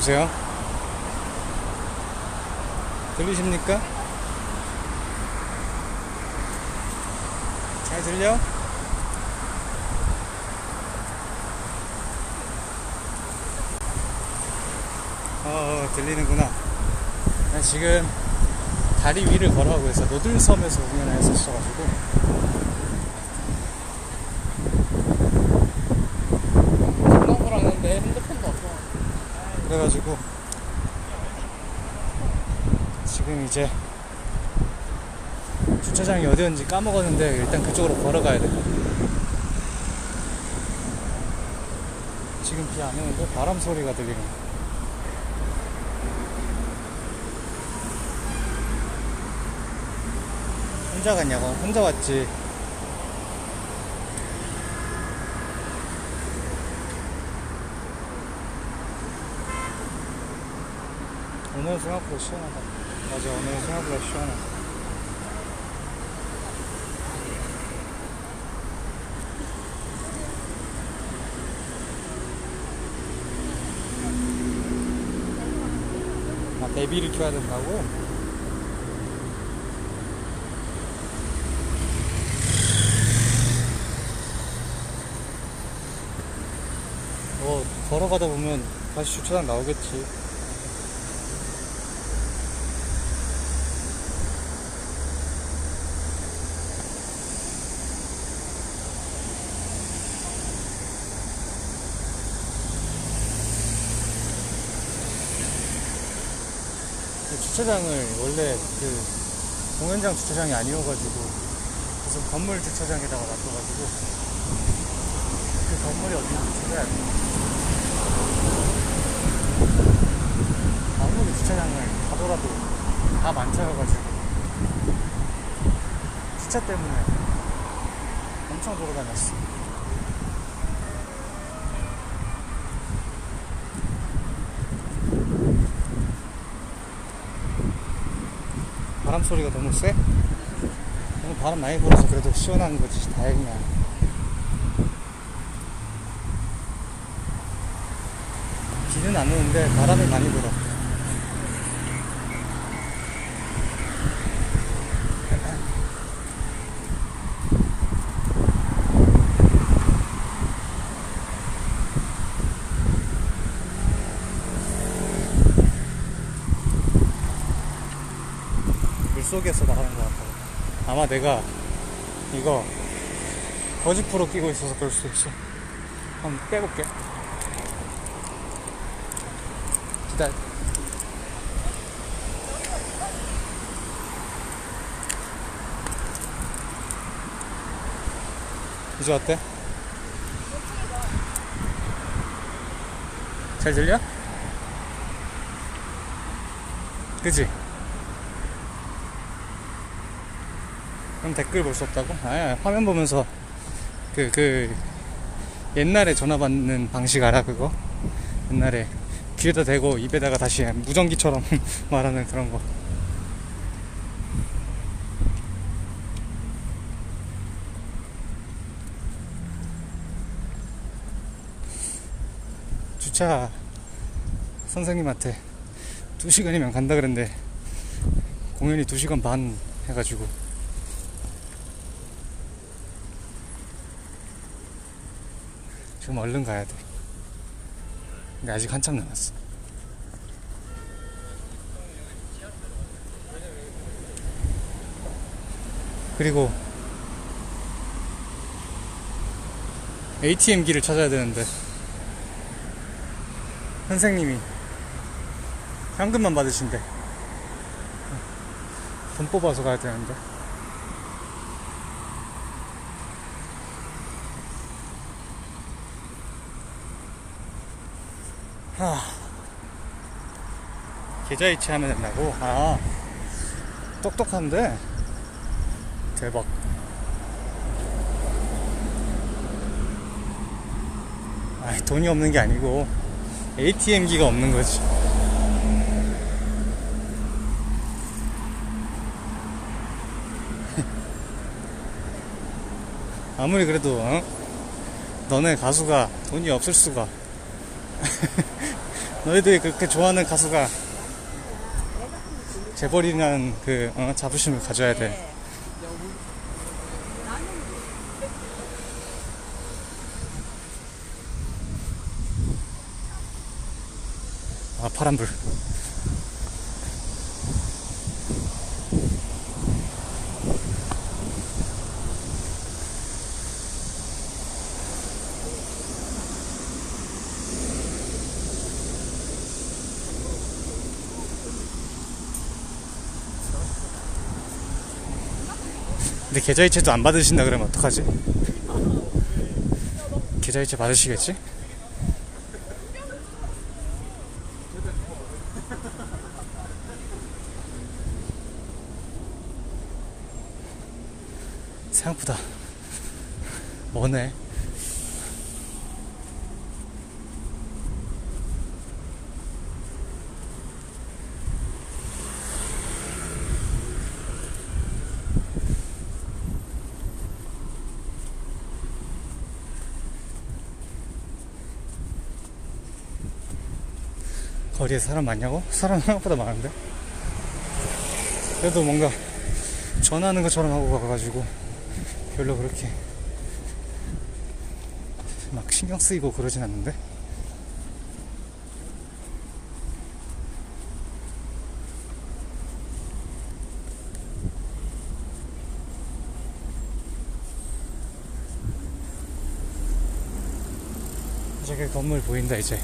여보세요? 들리십니까? 잘 들려? 어, 어 들리는구나. 나 지금 다리 위를 걸어가고 있어. 노들섬에서 공연을 했었어가지고. 전화를 하는데 핸드폰도 없어. 그래가지고 지금 이제 주차장이 어디였는지 까먹었는데 일단 그쪽으로 걸어가야 돼. 지금 비 안 오는데 바람 소리가 들리네. 혼자 갔냐고? 혼자 왔지. 오늘 생각보다 시원하다. 맞아, 오늘 생각보다 시원해. 아, 대비를 켜야 된다고? 뭐, 걸어가다 보면 다시 주차장 나오겠지. 그 주차장을 원래 그 공연장 주차장이 아니어가지고 무슨 건물 주차장에다가 놔둬가지고 그 건물이 어딘지 찾아야 돼. 아무리 주차장을 가더라도 다 만차여가지고 주차 때문에 엄청 돌아다녔어. 바람 소리가 너무 세? 오늘 바람 많이 불어서 그래도 시원한 거지 다행이야 비는 안 오는데 바람이 많이 불어 물속에서 나가는 것 같아 아마 내가 이거 거짓 프로 끼고 있어서 그럴 수도 있어 한번 빼볼게 기다려 이제 어때? 잘 들려? 그지? 그럼 댓글 볼 수 없다고? 아, 화면 보면서 그, 그, 옛날에 전화 받는 방식 알아, 그거? 옛날에 귀에다 대고 입에다가 다시 무전기처럼 말하는 그런 거. 주차 선생님한테 2시간이면 간다 그랬는데 공연이 2시간 반 해가지고 지금 얼른 가야 돼. 근데 아직 한참 남았어. 그리고 ATM기를 찾아야 되는데 선생님이 현금만 받으신대. 돈 뽑아서 가야 되는데. 하. 계좌이체 하면 된다고? 아, 똑똑한데? 대박. 아, 돈이 없는 게 아니고, ATM기가 없는 거지. 아무리 그래도, 어? 너네 가수가 돈이 없을 수가. 너희들이 그렇게 좋아하는 가수가 재벌이라는 그 어, 자부심을 가져야 돼. 아 파란불. 근데 계좌이체도 안 받으신다 그러면 어떡하지? 계좌이체 받으시겠지? 생각보다 머네. 거리에 사람 많냐고? 사람 생각보다 많은데? 그래도 뭔가 전화하는 것처럼 하고 가가지고 별로 그렇게 막 신경 쓰이고 그러진 않는데? 저기 건물 보인다 이제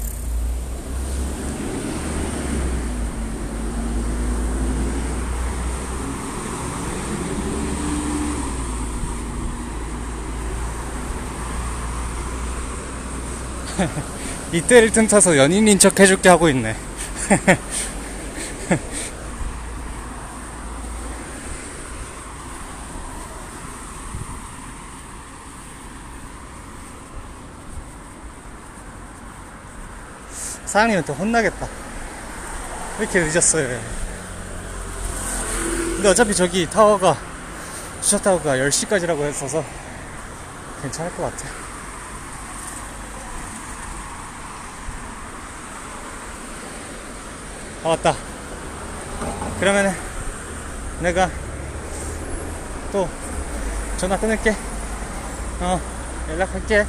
이때를 틈타서 연인인 척 해줄게 하고 있네. 사장님한테 혼나겠다. 왜 이렇게 늦었어요? 근데 어차피 저기 타워가, 주차타워가 10시까지라고 했어서 괜찮을 것 같아. 아 맞다. 그러면은 내가 또 전화 끊을게. 어 연락할게